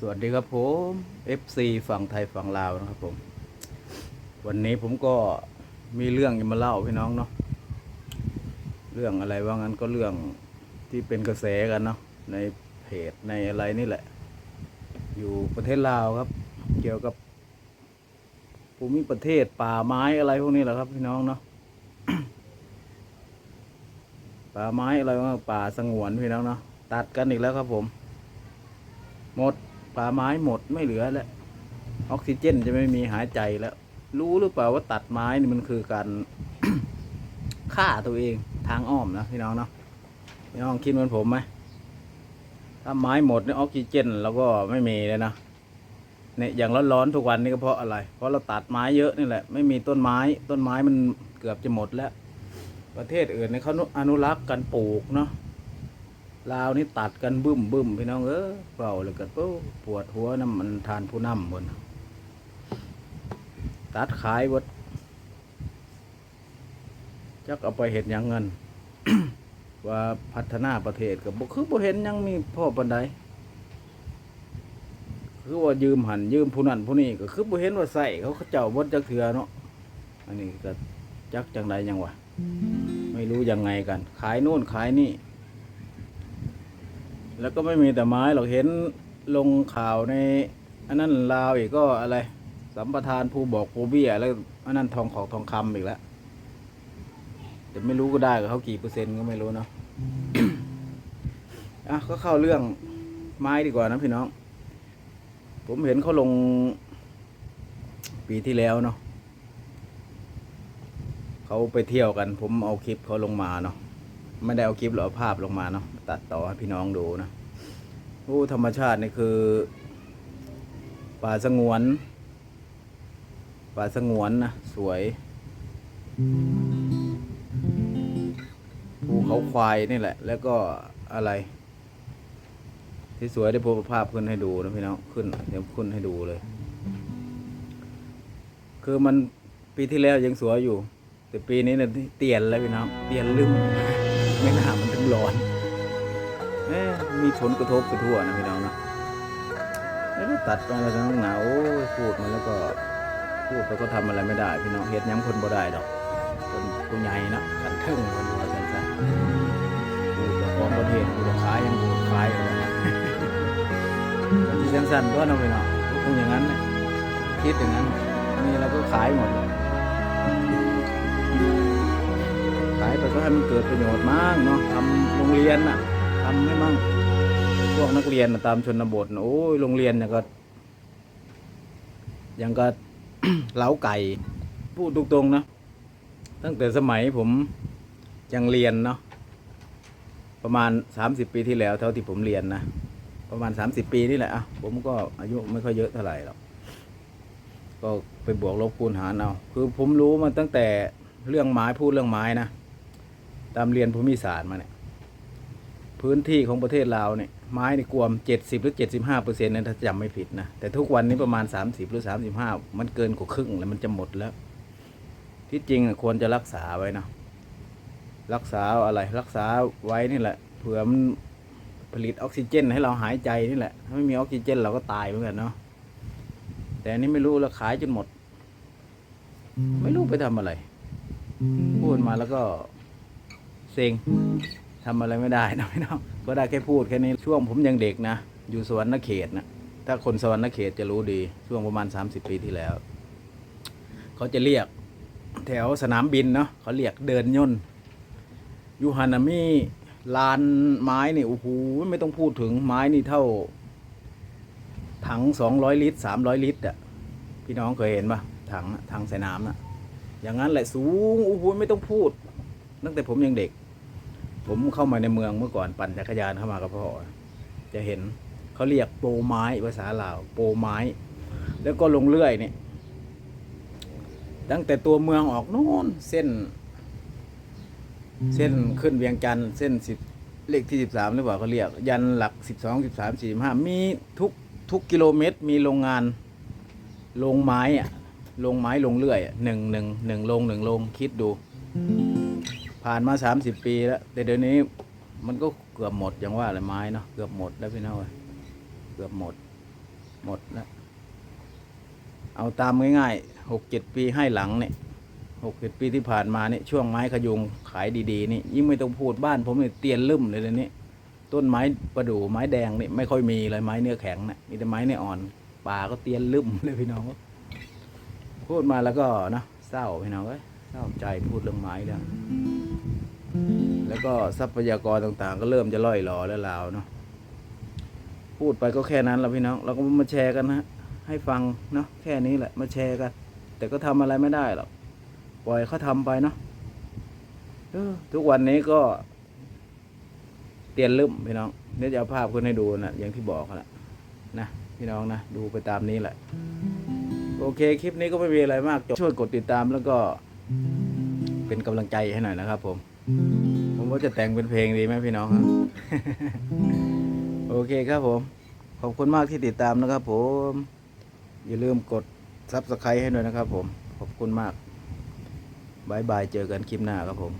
สวัสดีครับผม FC ฝั่งไทยฝั่งลาวนะครับผม วันนี้ผมก็มีเรื่องจะมาเล่าพี่น้องเนาะเรื่องอะไรว่างั้นก็เรื่องที่เป็นกระแสกันเนาะในเพจในอะไรนี่แหละ อยู่ประเทศลาวครับ เกี่ยวกับภูมิประเทศป่าไม้อะไรพวกนี้แหละครับ พี่น้องเนาะป่าไม้อะไรว่าป่าสงวนพี่น้องเนาะตัดกันอีกแล้วครับผม หมด ป่าไม้หมดไม่เหลือแล้ว ออกซิเจนจะไม่มีหายใจแล้ว รู้หรือเปล่าว่าตัดไม้นี่มันคือการฆ่าตัวเองทางอ้อมนะพี่น้องเนาะพี่น้องคิดเหมือนผมไหมถ้าไม้หมดเนี่ยออกซิเจนเราก็ไม่มีเลยนะเนี่ยอย่างร้อนๆทุกวันนี่ก็เพราะอะไร เพราะเราตัดไม้เยอะนี่แหละ ไม่มีต้นไม้ ต้นไม้มันเกือบจะหมดแล้ว ประเทศอื่นเนี่ยเขาอนุรักษ์กันปลูกเนาะ ลาวนี่ตัดกันบึ้มบึ้มพี่น้องเออเปล่าเลยกันปวดหัวน้ำมันทานผู้นำบนตัดขายวัดจักเอาไปเห็นยังเงิน ว่าพัฒนาประเทศกับบุคือบ่เห็นยังมีพ่อปันใดคือว่ายืมหันยืมผู้นั้นผู้นี้ก็คือบ่เห็นว่าใส่เขาเขาเจ้าบดจักเถือเนาะอันนี้ก็จักจังใดยังวะไม่รู้ยังไงกัน ขายนู่นขายนี่ แล้วก็ไม่มีแต่ไม้หรอกเห็นลงข่าวในอันนั้นลาวอีกก็อะไร สัมปทานผู้บอกผู้เบี้ยแล้วอันนั้นทองของทองคำอีกแล้วแต่ไม่รู้ก็ได้กับเขากี่เปอร์เซ็นต์ก็ไม่รู้เนาะอะก็เข้าเรื่องไม้ดีกว่านะพี่น้อง ผมเห็นเขาลงปีที่แล้วเนาะเขาไปเที่ยวกัน ผมเอาคลิปเขาลงมาเนาะ ไม่ได้เอาคลิปหรือเอาภาพลงมาเนาะตัดต่อให้พี่น้องดูนะโอ้ธรรมชาตินี่คือป่าสงวนป่าสงวนนะสวยภูเขาควายนี่แหละ แล้วก็อะไร ที่สวยได้โพสภาพขึ้นให้ดูนะพี่น้องขึ้นเดี๋ยวขึ้นให้ดูเลย คือมันปีที่แล้วยังสวยอยู่ แต่ปีนี้เนี่ยเตียนแล้วพี่น้องเตียนลืม ไม่น่ามันถึงร้อนเอ๊มีผลกระทบไปทั่วนะพี่น้องเนาะแล้วตัดมาแล้วทั้งหนาวโอ้พูดมันแล้วก็พูดไปก็ทำอะไรไม่ได้ พี่น้องเฮ็ดยังคนบ่ได้ดอกคนผู้ใหญ่นะกันทึ่งคนว่าจังซั่นพูดเจ้าของประเทศพูดจะขายยังพูดขายอยู่เลยแต่ที่จังซั่นก็เนาะพี่น้องก็คงอย่างนั้นแหละคิดอย่างนั้นนี่เราก็ขายหมดเลย ก็ให้มันเกิดประโยชน์มากเนาะทำโรงเรียนน่ะทำให้มั่งพวกนักเรียนตามชนบทน่ะโอ้ยโรงเรียนเนี่ยก็ยังก็เล้าไก่ พูดตรงๆนะ ตั้งแต่สมัยผมยังเรียนเนาะประมาณสามสิบปีที่แล้วเท่าที่ผมเรียนนะประมาณสามสิบปีนี่แหละอะผมก็อายุไม่ค่อยเยอะเท่าไหร่หรอกก็ไปบวกลบคูณหารเอาคือผมรู้มาตั้งแต่เรื่องไม้พูดเรื่องไม้นะ ตามเรียนภูมิศาสตร์มาเนี่ยพื้นที่ของประเทศลาวเนี่ยไม้ในกวมเจ็ดสิบหรือเจ็ดสิบห้าเปอร์เซ็นต์นะถ้าจำไม่ผิดนะ แต่ทุกวันนี้ประมาณสามสิบหรือสามสิบห้ามันเกินกว่าครึ่งแล้วมันจะหมดแล้ว ที่จริงควรจะรักษาไว้นะรักษาอะไรรักษาไว้นี่แหละเผื่อมันผลิตออกซิเจน ให้เราหายใจนี่แหละ ถ้าไม่มีออกซิเจนเราก็ตายเหมือนกันเนาะแต่อันนี้ไม่รู้เราขายจนหมด ไม่รู้ไปทำอะไรพูดมาแล้วก็ เซ็งทำอะไรไม่ได้นะพี่น้องก็ได้แค่พูดแค่นี้ช่วงผมยังเด็กนะ อยู่สวรรณเขตนะถ้าคนสวรรณเขตจะรู้ดีช่วงประมาณ 30 ปีที่แล้ว เขาจะเรียกแถวสนามบินเนาะเขาเรียกเดินย่นต์ยูฮานามิลานไม้นี่โอ้โหไม่ต้องพูดถึงไม้นี่เท่า ถังสองร้อยลิตรสามร้อยลิตรอะพี่น้องเคยเห็นปะถังถังใส่น้ำนะอย่างนั้นแหละสูงโอ้โหไม่ต้องพูด ตั้งแต่ผมยังเด็ก ผมเข้ามาในเมืองเมื่อก่อนปั่นจักรยานเข้ามากับพ่อจะเห็นเขาเรียกโปรไม้ภาษาลาวโปรไม้ แล้วก็ลงเรื่อยเนี่ยตั้งแต่ตัวเมืองออกโน่นเส้น เส้นขึ้นเวียงจันทร์เส้นสิบเลขที่สิบสามหรือเปล่าเขาเรียก ยันหลักสิบสองสิบสามสี่ห้ามีทุกทุกกิโลเมตร มีโรงงานโรงไม้อะโรงไม้ลงเรื่อยอะหนึ่งหนึ่งหนึ่งโรงหนึ่งโรงคิดดู ผ่านมาสามสิบปีแล้ว แต่เดี๋ยวนี้มันก็เกือบหมดอย่างว่าเลยไม้เนาะเกือบหมดแล้วพี่น้องเอ้ยเกือบหมด หมดแล้วเอาตามง่ายๆหกเจ็ดปีให้หลังเนี่ยหกเจ็ดปีที่ผ่านมาเนี่ยช่วงไม้ขยุงขายดีๆนี่ยิ่งไม่ต้องพูดบ้านผมเนี่ยเตียนลืมเลยเดี๋ยวนี้ต้นไม้ประดู่ไม้แดงนี่ไม่ค่อยมีเลยไม้เนื้อแข็งนะมีแต่ไม้เนื้ออ่อนป่าก็เตียนลืมเลยพี่น้องพูดมาแล้วก็นะเศร้าพี่น้องเอ้ยเศร้าใจพูดเรื่องไม้เรื่อง แล้วก็ทรัพยากรต่างๆ ก็เริ่มจะล่อยหลอแล้วลาวเนาะพูดไปก็แค่นั้นล้วพี่น้องเราก็มาแชร์กันนะให้ฟังเนาะแค่นี้แหละมาแชร์กัน แต่ก็ทำอะไรไม่ได้หรอกปล่อยเขาทำไปเนาะทุกวันนี้ก็ เตียนลืมพี่น้องเดี๋ยวจะเอาภาพขึ้นให้ดูนะอย่างที่บอกแหละนะพี่น้องนะดูไปตามนี้แหละ โอเคคลิปนี้ก็ไม่มีอะไรมากจบช่วยกดติดตามแล้วก็เป็นกำลังใจให้หน่อยนะครับผมผม ว่าจะแต่งเป็นเพลงดีไหมพี่น้องครับ โอเคครับผม ขอบคุณมากที่ติดตามนะครับผม อย่าลืมกดซับสไครต์ให้หน่อยนะครับผม ขอบคุณมากบายบาย เจอกันคลิปหน้าครับผม